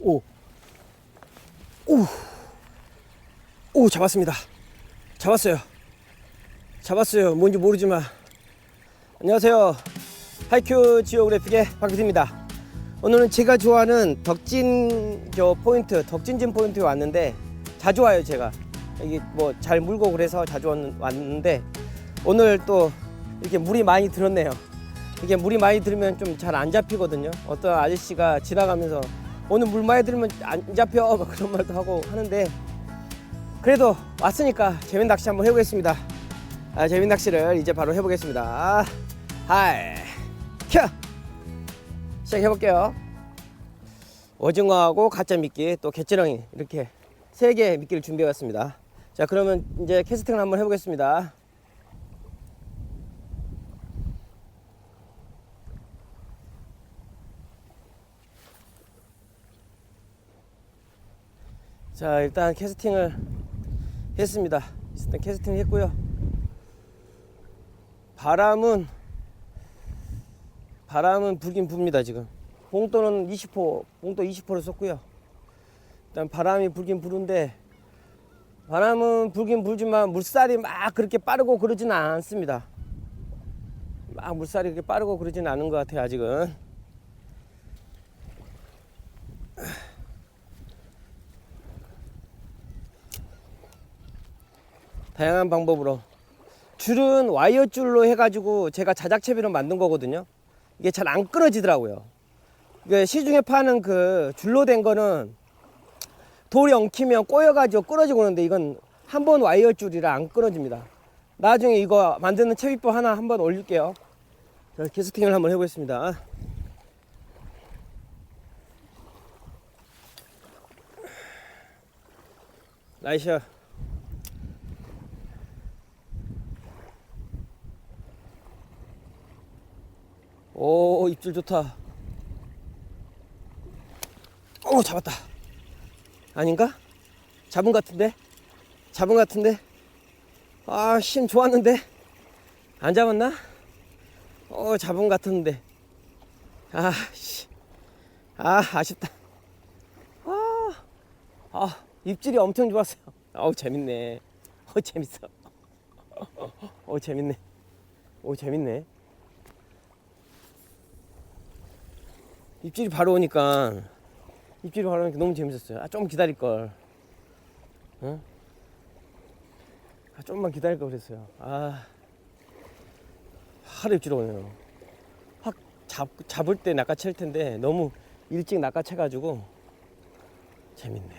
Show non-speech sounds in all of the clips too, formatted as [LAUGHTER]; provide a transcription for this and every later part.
오. 오. 오, 잡았습니다. 잡았어요. 잡았어요. 뭔지 모르지만. 안녕하세요. 하이큐 지오그래픽의 박PD입니다. 오늘은 제가 좋아하는 덕진 저 포인트, 덕진진 포인트에 왔는데 자주 와요, 제가. 이게 뭐 잘 물고 그래서 자주 왔는- 왔는데 오늘 또 이렇게 물이 많이 들었네요. 이게 물이 많이 들면 좀 잘 안 잡히거든요. 어떤 아저씨가 지나가면서 오늘 물 많이 들면 안 잡혀 [LAUGHS] 막 그런 말도 하고 하는데 그래도 왔으니까 재밌는 낚시 한번 해보겠습니다. 아, 재밌는 낚시를 이제 바로 해보겠습니다. 하이 켜 시작해볼게요. 오징어하고 가짜 미끼 또 개찌렁이 이렇게 세 개의 미끼를 준비해왔습니다. 자 그러면 이제 캐스팅을 한번 해보겠습니다. 자 일단 캐스팅을 했습니다. 일단 캐스팅 했고요. 바람은 바람은 불긴 붑니다 지금. 봉도는 20호, 봉도 20호를 썼고요. 일단 바람이 불긴 부는데 바람은 불긴 불지만 물살이 막 그렇게 빠르고 그러지는 않습니다. 막 물살이 그렇게 빠르고 그러지는 않은 것 같아요 아직은. 다양한 방법으로 줄은 와이어 줄로 해가지고 제가 자작채비로 만든 거거든요. 이게 잘 안 끊어지더라고요. 이게 시중에 파는 그 줄로 된 거는 돌이 엉키면 꼬여가지고 끊어지고 그러는데 이건 한 번 와이어 줄이라 안 끊어집니다. 나중에 이거 만드는 채비법 하나 한번 올릴게요. 자, 캐스팅을 한번 해보겠습니다. 나이스. 오 입질 좋다 오 잡았다 아닌가? 잡은 것 같은데? 잡은 것 같은데? 아 힘 좋았는데? 안 잡았나? 오 잡은 것 같은데 아 씨 아 아쉽다 아, 아 입질이 엄청 좋았어요 어우 재밌네 어 재밌어 [LAUGHS] 어 재밌네 오 재밌네 입질이 바로 오니까 입질이 바로 오니까 너무 재밌었어요. 아 좀 기다릴 걸. 응? 아 좀만 기다릴 걸 그랬어요. 아 하루 입질 오네요. 확 잡, 잡을 때 낚아챌 텐데 너무 일찍 낚아채가지고 재밌네.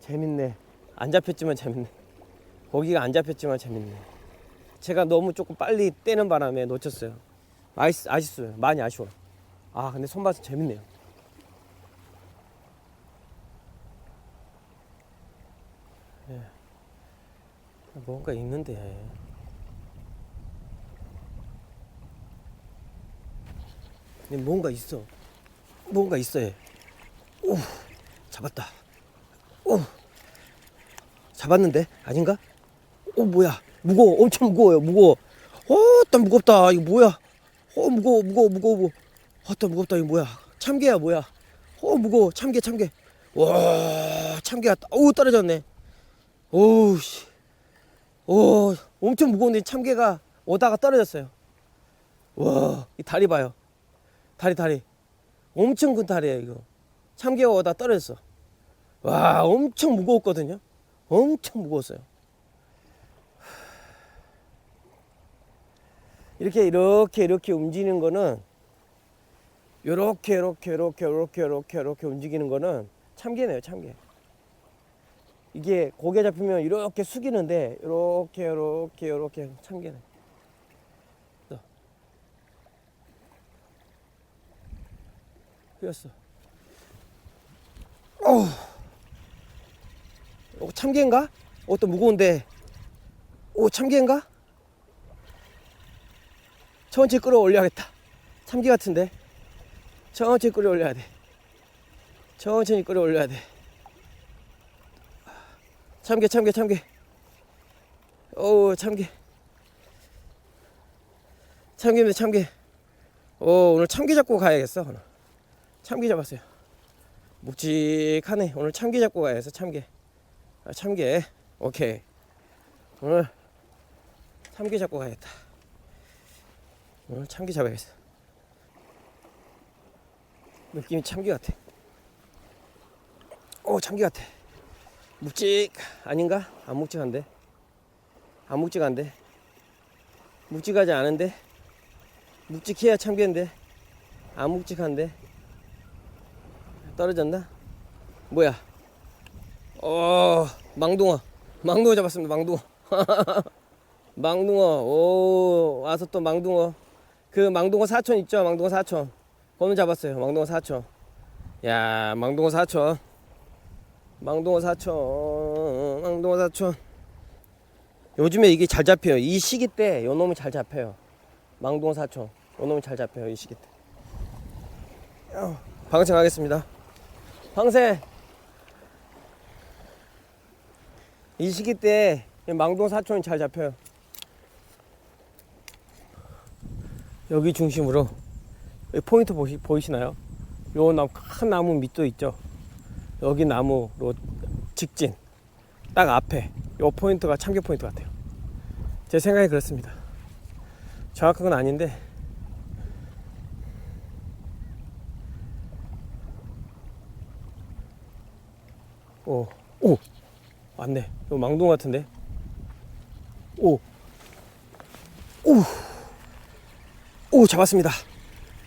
재밌네. 안 잡혔지만 재밌네. 고기가 안 잡혔지만 재밌네. 제가 너무 조금 빨리 떼는 바람에 놓쳤어요. 아쉽, 아쉽어요. 많이 아쉬워요. 아 근데 손맛은 재밌네요. 예. 뭔가 있는데. 예, 뭔가 있어. 뭔가 있어 얘. 오 잡았다. 오 잡았는데? 아닌가? 오 뭐야? 무거워. 엄청 무거워요. 무거워. 어따 무겁다. 이거 뭐야? 어 무거워 무거워 무거워 아따 무겁다 이거 뭐야? 참개야 뭐야? 어 무거워. 참개 참개 와 참개가 어우 떨어졌네. 오우 씨. 오 엄청 무거운데 참개가 오다가 떨어졌어요. 와이 다리 봐요. 다리 다리. 엄청 큰 다리예요 이거. 참개가 오다 떨어졌어. 와 엄청 무거웠거든요. 엄청 무거웠어요. 이렇게 이렇게 이렇게 움직이는 거는 요렇게 요렇게 요렇게 요렇게 요렇게 요렇게 움직이는 거는 참개네요 참개 이게 고개 잡히면 이렇게 숙이는데 요렇게 요렇게 요렇게 참개네. 또. 휘었어. 어우. 어, 참개인가? 어, 또 무거운데. 오 참개인가? 천천히 끌어올려야겠다. 참개 같은데 천천히 끌어 올려야 돼. 천천히 끌어 올려야 돼. 참개, 참개, 참개. 오, 참개. 참개입니다, 참개. 오, 오늘 참개 잡고 가야겠어. 오늘. 참개 잡았어요. 묵직하네. 오늘 참게 잡고 가야겠어. 참게. 아, 참게. 오케이. 오늘 참게 잡고 가야겠다. 오늘 참게 잡아야겠어. 느낌이 참게 같아. 오, 참게 같아. 묵직 아닌가? 안 묵직한데. 안 묵직한데. 묵직하지 않은데. 묵직해야 참게인데. 안 묵직한데. 떨어졌나? 뭐야? 어, 망둥어. 망둥어 잡았습니다. 망둥어. [LAUGHS] 망둥어. 오, 와서 또 망둥어. 그 망둥어 사촌 있죠? 망둥어 사촌. 거는 잡았어요. 망둥어 사촌. 야, 망둥어 사촌. 망둥어 사촌. 망둥어 사촌. 요즘에 이게 잘 잡혀요. 이 시기 때 요 놈이 잘 잡혀요. 망둥어 사촌. 요 놈이 잘 잡혀요. 이 시기 때. 어, 방생 하겠습니다. 방생. 이 시기 때이 망동 사촌이 잘 잡혀요. 여기 중심으로 포인트 보시, 보이시나요? 요 나무 큰 나무 밑도 있죠. 여기 나무로 직진 딱 앞에 요 포인트가 참교 포인트 같아요. 제 생각이 그렇습니다. 정확한 건 아닌데 오, 오, 맞네. 이거 망동 같은데. 오, 오, 오, 잡았습니다.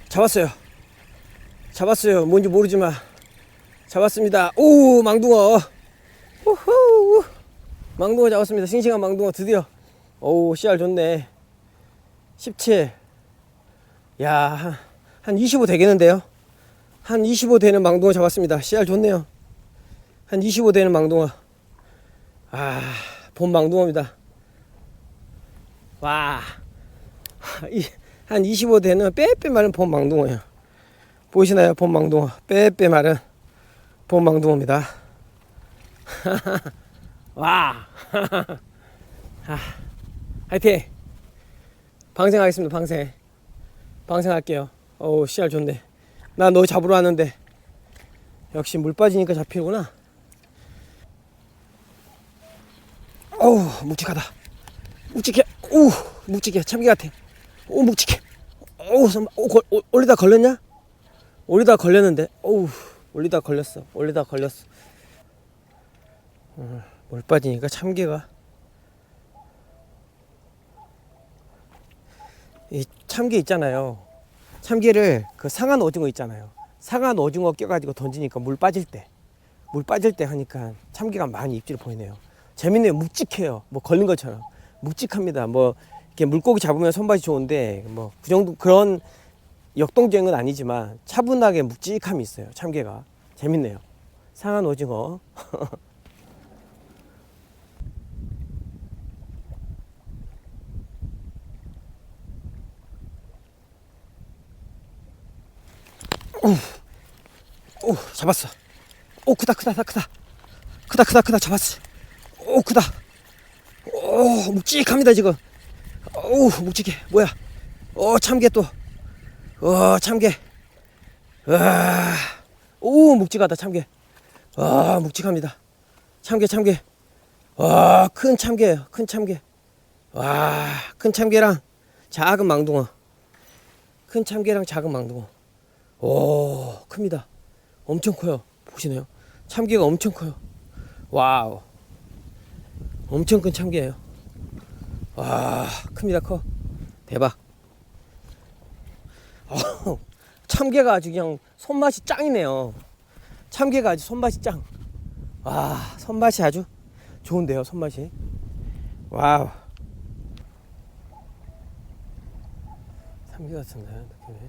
잡았어요. 잡았어요. 뭔지 모르지만 잡았습니다. 오, 망둥어. 우후, 망둥어 잡았습니다. 싱싱한 망둥어 드디어. 오, 씨알 좋네. 17. 야, 한, 한25 되겠는데요? 한 25 되는 망둥어 잡았습니다. 씨알 좋네요. 한 25 되는 망둥어. 아, 본 망둥어입니다. 와, [LAUGHS] 이, 한 25 되는 빼빼 마른 본 망둥어예요. 보이시나요? 본 망둥어. 빼빼 마른 본 망둥어입니다. [LAUGHS] 와, [LAUGHS] 아, 화이팅! 방생하겠습니다, 방생. 방생할게요. 어우, 씨알 좋네. 나 너 잡으러 왔는데. 역시 물 빠지니까 잡히구나. 어우 묵직하다 묵직해 오 묵직해 참기 같아 오 묵직해 오오 걸, 오, 올리다 걸렸냐? 올리다 걸렸는데. 오우 올리다 걸렸어. 올리다 걸렸어. 어, 물 빠지니까 참개가. 이 참개 있잖아요. 참개를 그 상한 오징어 있잖아요. 상한 오징어 껴가지고 던지니까 물 빠질 때. 물 빠질 때 하니까 참개가 많이 입질을 보이네요. 재밌네요. 묵직해요. 뭐 걸린 것처럼. 묵직합니다. 뭐 물고기 잡으면 손맛이 좋은데 뭐 그 정도 그런 역동적인 건 아니지만 차분하게 묵직함이 있어요. 참개가 재밌네요. 상한 오징어. [LAUGHS] 오, 오 잡았어. 오 크다 크다 크다 크다 크다 크다 크다 잡았어. 오 크다 오 묵직합니다 지금 오 묵직해. 뭐야? 오 참개 또오 참개 와오 묵직하다 참개 와 묵직합니다. 참개 참개 와큰 참개예요 큰 참개 와큰 참개랑 작은 망둥어. 큰 참개랑 작은 망둥어. 오 큽니다. 엄청 커요. 보시네요. 참개가 엄청 커요. 와우. 엄청 큰 참개예요. 와, 큽니다, 커. 대박. 어, 참개가 아주 그냥 손맛이 짱이네요. 참개가 아주 손맛이 짱. 와, 손맛이 아주 좋은데요, 손맛이. 와우. 참개 같은데, 느낌이.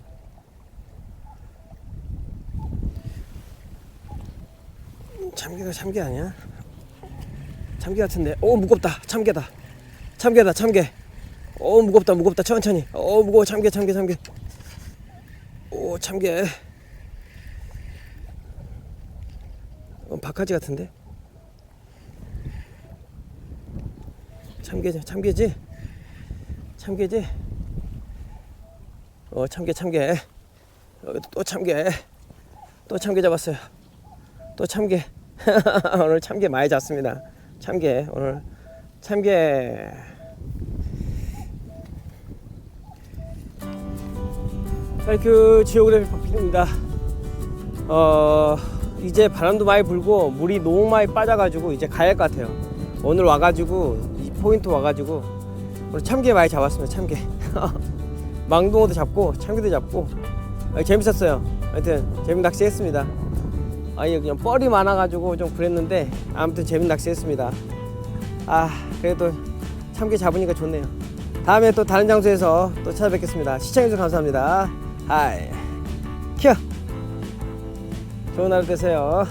참개가 참개 아니야? 참개 같은데 오 무겁다 참개다 참개다 참개 오 무겁다 무겁다 천천히. 오 무거워 참개 참개 참개 오 참개 어, 박하지 같은데? 참개지 참개지? 참개지? 어 참개 참개 여기 또 참개 또 참개 잡았어요. 또 참게 [LAUGHS] 오늘 참게 많이 잡습니다. 참게 오늘 참게. 그 지오그래피 박필입니다. 어 이제 바람도 많이 불고 물이 너무 많이 빠져가지고 이제 가야 할 것 같아요. 오늘 와가지고 이 포인트 와가지고 오늘 참게 많이 잡았습니다 참게. [LAUGHS] 망둥어도 잡고 참게도 잡고. 아, 재밌었어요. 하여튼 재밌는 낚시 했습니다. 아니 그냥 뻘이 많아가지고 좀 그랬는데 아무튼 재밌는 낚시 했습니다 아 그래도 참게 잡으니까 좋네요. 다음에 또 다른 장소에서 또 찾아뵙겠습니다. 시청해주셔서 감사합니다. 하이. 큐 좋은 하루 되세요